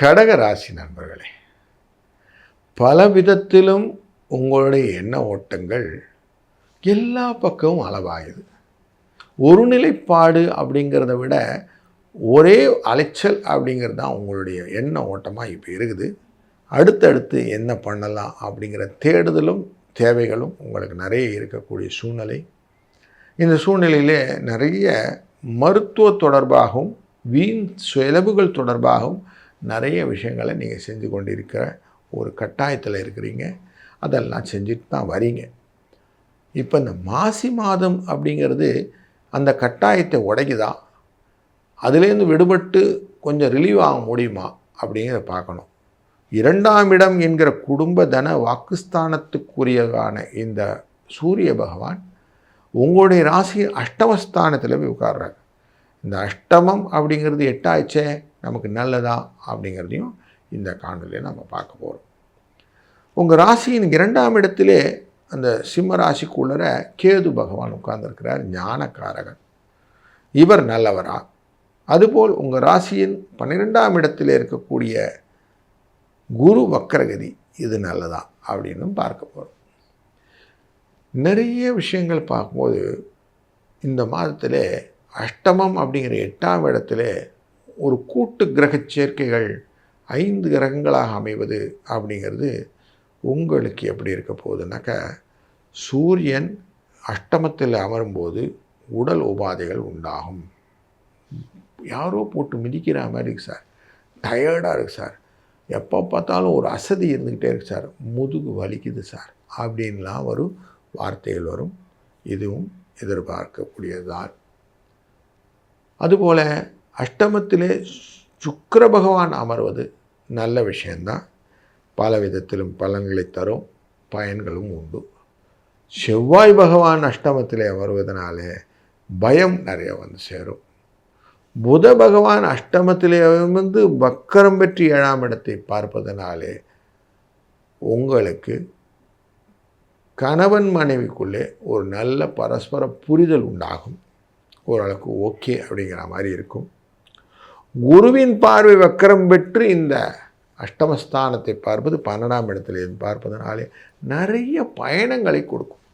கடக ராசி நண்பர்களே பல விதத்திலும் உங்களுடைய எண்ண ஓட்டங்கள் எல்லா பக்கமும் அளவாகுது ஒருநிலைப்பாடு அப்படிங்கிறத விட ஒரே அலைச்சல் அப்படிங்கிறது தான் உங்களுடைய எண்ண ஓட்டமாக இப்போ இருக்குது. அடுத்தடுத்து என்ன பண்ணலாம் அப்படிங்கிற தேடுதலும் தேவைகளும் உங்களுக்கு நிறைய இருக்கக்கூடிய சூழ்நிலை. இந்த சூழ்நிலையிலே நிறைய மருத்துவ தொடர்பாகவும் வீண் செலவுகள் தொடர்பாகவும் நிறைய விஷயங்களை நீங்கள் செஞ்சு கொண்டு இருக்கிற ஒரு கட்டாயத்தில் இருக்கிறீங்க. அதெல்லாம் செஞ்சுட்டு தான் வரீங்க. இப்போ இந்த மாசி மாதம் அப்படிங்கிறது அந்த கட்டாயத்தை உடைக்குதா? அதுலேருந்து விடுபட்டு கொஞ்சம் ரிலீவ் ஆக முடியுமா? அப்படிங்கிறத பார்க்கணும். இரண்டாம் இடம் என்கிற குடும்ப தன வாக்குஸ்தானத்துக்குரியதான இந்த சூரிய பகவான் உங்களுடைய ராசி அஷ்டமஸ்தானத்தில் போய் உட்கார்றாரு. இந்த அஷ்டமம் அப்படிங்கிறது எட்டாச்சே நமக்கு நல்லதா அப்படிங்கிறதையும் இந்த காணொலியை நம்ம பார்க்க போகிறோம் உங்கள் ராசியின் இரண்டாம் இடத்திலே அந்த சிம்ம ராசிக்குள்ளர கேது பகவான் உட்கார்ந்துருக்கிறார் ஞானக்காரகன். இவர் நல்லவரா? அதுபோல் உங்கள் ராசியின் பன்னிரெண்டாம் இடத்தில் இருக்கக்கூடிய குரு வக்கரகதி இது நல்லதா அப்படின்னு பார்க்க போகிறோம் நிறைய விஷயங்கள் பார்க்கும்போது இந்த மாதத்தில் அஷ்டமம் அப்படிங்கிற எட்டாம் இடத்துல ஒரு கூட்டு கிரக சேர்க்கைகள் ஐந்து கிரகங்களாக அமைவது அப்படிங்கிறது உங்களுக்கு எப்படி இருக்க போகுதுனாக்கா சூரியன் அஷ்டமத்தில் அமரும்போது உடல் உபாதைகள் உண்டாகும். யாரோ போட்டு மிதிக்கிற மாதிரி இருக்குது சார். டயர்டாக இருக்குது சார். எப்போ பார்த்தாலும் ஒரு அசதி இருந்துக்கிட்டே இருக்குது சார். முதுகு வலிக்குது சார். அப்படின்லாம் வரும் வார்த்தைகள் வரும். இதுவும் எதிர்பார்க்கக்கூடியதுதான். அதுபோல் அஷ்டமத்திலே சுக்கர பகவான் அமர்வது நல்ல விஷயந்தான். பல விதத்திலும் பலன்களை தரும் பயன்களும் உண்டு. செவ்வாய் பகவான் அஷ்டமத்திலே வருவதனாலே பயம் நிறைய வந்து சேரும். புத பகவான் அஷ்டமத்திலே வந்து வக்கரம் பெற்று ஏழாம் இடத்தை பார்ப்பதனாலே உங்களுக்கு கணவன் மனைவிக்குள்ளே ஒரு நல்ல பரஸ்பர புரிதல் உண்டாகும். ஓரளவுக்கு ஓகே அப்படிங்கிற மாதிரி இருக்கும். குருவின் பார்வை வக்கரம் பெற்று இந்த அஷ்டமஸ்தானத்தை பார்ப்பது பன்னெண்டாம் இடத்துல பார்ப்பதனாலே நிறைய பயணங்களை கொடுக்கும்.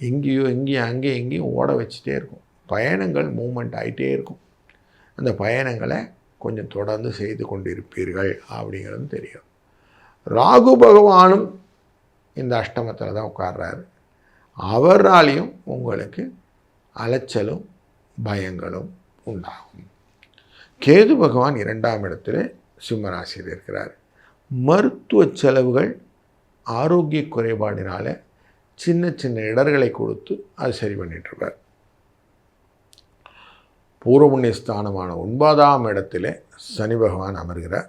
எங்கேயோ எங்கேயும் அங்கேயும் எங்கேயும் ஓட வச்சுட்டே இருக்கும். பயணங்கள் மூமெண்ட் ஆகிட்டே இருக்கும். அந்த பயணங்களை கொஞ்சம் தொடர்ந்து செய்து கொண்டிருப்பீர்கள் அப்படிங்கிறது தெரியும். ராகு பகவானும் இந்த அஷ்டமத்தில் தான் உட்கார்றாரு. அவராலையும் உங்களுக்கு அலைச்சலும் பயங்களும் உண்டாகும். கேது பகவான் இரண்டாம் இடத்துல சிம்மராசியில் இருக்கிறார். மருத்துவ செலவுகள் ஆரோக்கிய குறைபாடினால் சின்ன சின்ன இடர்களை கொடுத்து அது சரி பண்ணிட்டுருப்பார் பூர்வபுண்ணிய ஸ்தானமான ஒன்பதாம் இடத்துல சனி பகவான் அமர்கிறார்.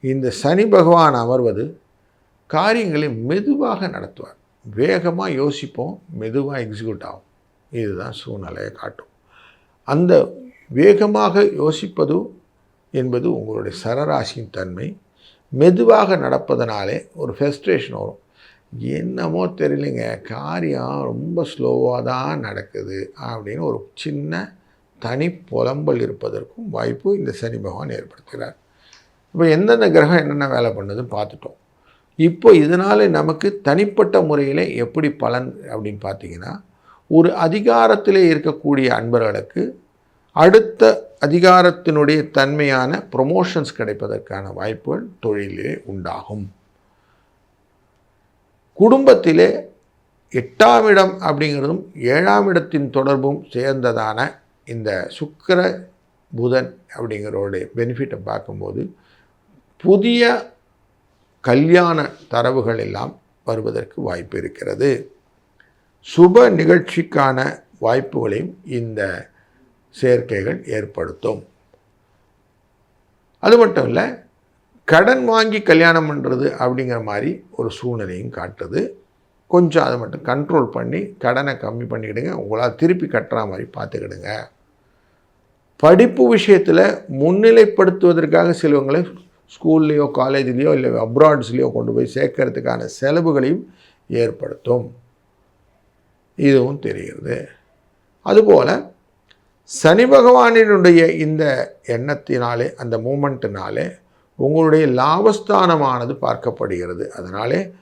இந்த சனி பகவான் அமர்வது காரியங்களை மெதுவாக நடத்துவார். வேகமாக யோசிப்போம் மெதுவாக எக்ஸிக்யூட் ஆகும். இதுதான் சூழ்நிலையை காட்டும். அந்த வேகமாக யோசிப்பது என்பது உங்களுடைய சரராசியின் தன்மை. மெதுவாக நடப்பதனாலே ஒரு ஃபெஸ்ட்ரேஷன் வரும். என்னமோ தெரியலைங்க. காரியம் ரொம்ப ஸ்லோவாக தான் நடக்குது அப்படின்னு ஒரு சின்ன தனி புலம்பல் இருப்பதற்கும் வாய்ப்பு இந்த சனி பகவான் ஏற்படுத்துகிறார். இப்போ எந்தெந்த கிரகம் என்னென்ன வேலை பண்ணுதுன்னு பார்த்துட்டோம். இப்போ இதனால் நமக்கு தனிப்பட்ட முறையில் எப்படி பலன் அப்படின்னு பார்த்தீங்கன்னா ஒரு அதிகாரத்தில் இருக்கக்கூடிய அன்பர்களுக்கு அடுத்த அதிகாரத்தினுடைய தன்மையான ப்ரொமோஷன்ஸ் கிடைப்பதற்கான வாய்ப்புகள் தொழிலே உண்டாகும். குடும்பத்திலே எட்டாம் இடம் அப்படிங்கிறதும் ஏழாம் இடத்தின் தொடர்பும் சேர்ந்ததான இந்த சுக்கர புதன் அப்படிங்கிறோடைய பெனிஃபிட்டை பார்க்கும்போது புதிய கல்யாண தரவுகள் எல்லாம் வருவதற்கு வாய்ப்பு இருக்கிறது. சுப நிகழ்ச்சிக்கான வாய்ப்புகளையும் இந்த சேர்க்கைகள் ஏற்படுத்தும். அது மட்டும் இல்லை கடன் வாங்கி கல்யாணம் பண்ணுறது அப்படிங்கிற மாதிரி ஒரு சூழ்நிலையும் காட்டுது. கொஞ்சம் அதை மட்டும் கண்ட்ரோல் பண்ணி கடனை கம்மி பண்ணிக்கிடுங்க உங்களால் திருப்பி கட்டுற மாதிரி பார்த்துக்கிடுங்க. படிப்பு விஷயத்தில் முன்னிலைப்படுத்துவதற்காக சிலவங்களை ஸ்கூல்லையோ காலேஜ்லேயோ இல்லை அப்ராட்ஸ்லேயோ கொண்டு போய் சேர்க்கறதுக்கான செலவுகளையும் ஏற்படுத்தும். இதுவும் தெரிகிறது. அதுபோல் சனி பகவானினுடைய இந்த எண்ணத்தினாலே அந்த மூமெண்ட்டினாலே உங்களுடைய லாபஸ்தானமானது பார்க்கப்படுகிறது. அதனாலே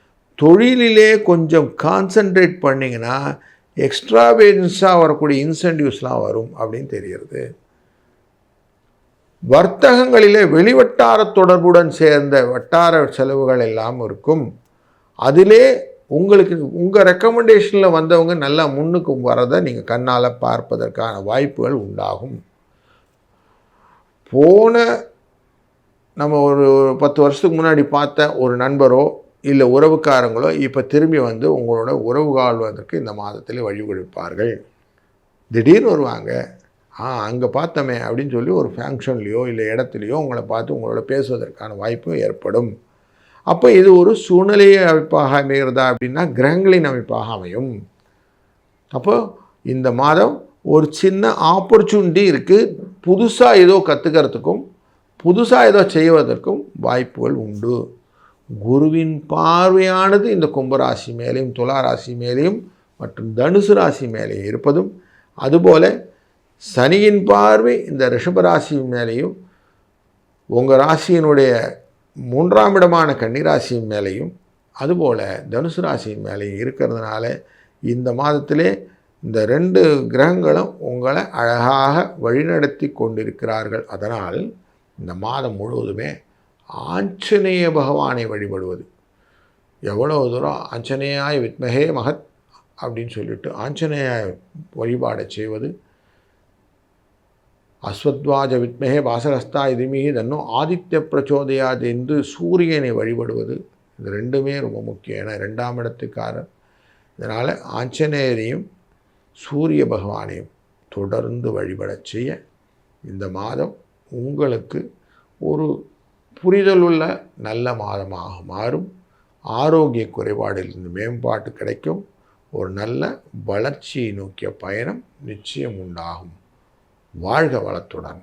தொழிலிலே கொஞ்சம் கான்சென்ட்ரேட் பண்ணிங்கன்னா எக்ஸ்ட்ராவேஜன்ஸாக வரக்கூடிய இன்சென்டிவ்ஸ்லாம் வரும் அப்படின்னு தெரிகிறது. வர்த்தகங்களிலே வெளிவட்டார தொடர்புடன் சேர்ந்த வட்டார செலவுகள் எல்லாம் இருக்கும். அதிலே உங்களுக்கு உங்கள் ரெக்கமெண்டேஷனில் வந்தவங்க நல்லா முன்னுக்கு வரதை நீங்கள் கண்ணால் பார்ப்பதற்கான வாய்ப்புகள் உண்டாகும். போன நம்ம ஒரு பத்து வருஷத்துக்கு முன்னாடி பார்த்த ஒரு நண்பரோ இல்லை உறவுக்காரங்களோ இப்போ திரும்பி வந்து உங்களோட உறவு வாழ்வதற்கு இந்த மாதத்தில் வழிகொடுப்பார்கள் திடீர்னு வருவாங்க. ஆ அங்கே பார்த்தோமே அப்படின்னு சொல்லி ஒரு ஃபங்க்ஷன்லேயோ இல்லை இடத்துலையோ உங்களை பார்த்து உங்களோட பேசுவதற்கான வாய்ப்பு ஏற்படும். அப்போ இது ஒரு சூழ்நிலை அமைப்பாக அமைகிறதா அப்படின்னா கிரகங்களின் அமைப்பாக அமையும். அப்போ இந்த மாதம் ஒரு சின்ன ஆப்பர்ச்சுனிட்டி இருக்குது புதுசாக ஏதோ கற்றுக்கிறதுக்கும் புதுசாக ஏதோ செய்வதற்கும் வாய்ப்புகள் உண்டு. குருவின் பார்வையானது இந்த கும்பராசி மேலேயும் துலா ராசி மேலேயும் மற்றும் தனுசு ராசி மேலே இருப்பதும் அதுபோல சனியின் பார்வை இந்த ரிஷபராசி மேலேயும் உங்கள் ராசியினுடைய மூன்றாம் இடமான கன்னிராசியின் மேலேயும் அதுபோல் தனுசு ராசியின் மேலேயும் இருக்கிறதுனால இந்த மாதத்திலே இந்த ரெண்டு கிரகங்களும் உங்களை அழகாக வழிநடத்தி கொண்டிருக்கிறார்கள். அதனால் இந்த மாதம் முழுவதுமே ஆஞ்சநேய பகவானை வழிபடுவது. எவ்வளோ தூரம் ஆஞ்சநேயாய் வித்மகே மகத் அப்படின்னு சொல்லிட்டு ஆஞ்சநேய வழிபாடை செய்வது அஸ்வத்வாஜ வித்மகே வாசகஸ்தா இதுமிகி தன்னும் ஆதித்ய பிரச்சோதயாது என்று சூரியனை வழிபடுவது. இது ரெண்டுமே ரொம்ப முக்கியம். ஏன்னா ரெண்டாம் இடத்துக்காரர். இதனால் ஆஞ்சநேயரையும் சூரிய பகவானையும் தொடர்ந்து வழிபடச் செய்ய இந்த மாதம் உங்களுக்கு ஒரு புரிதல் உள்ள நல்ல மாதமாக மாறும். ஆரோக்கிய குறைபாடிலிருந்து மேம்பாட்டு கிடைக்கும். ஒரு நல்ல வளர்ச்சியை நோக்கிய பயணம் நிச்சயம் உண்டாகும். வாழ்க வளத்துடன்.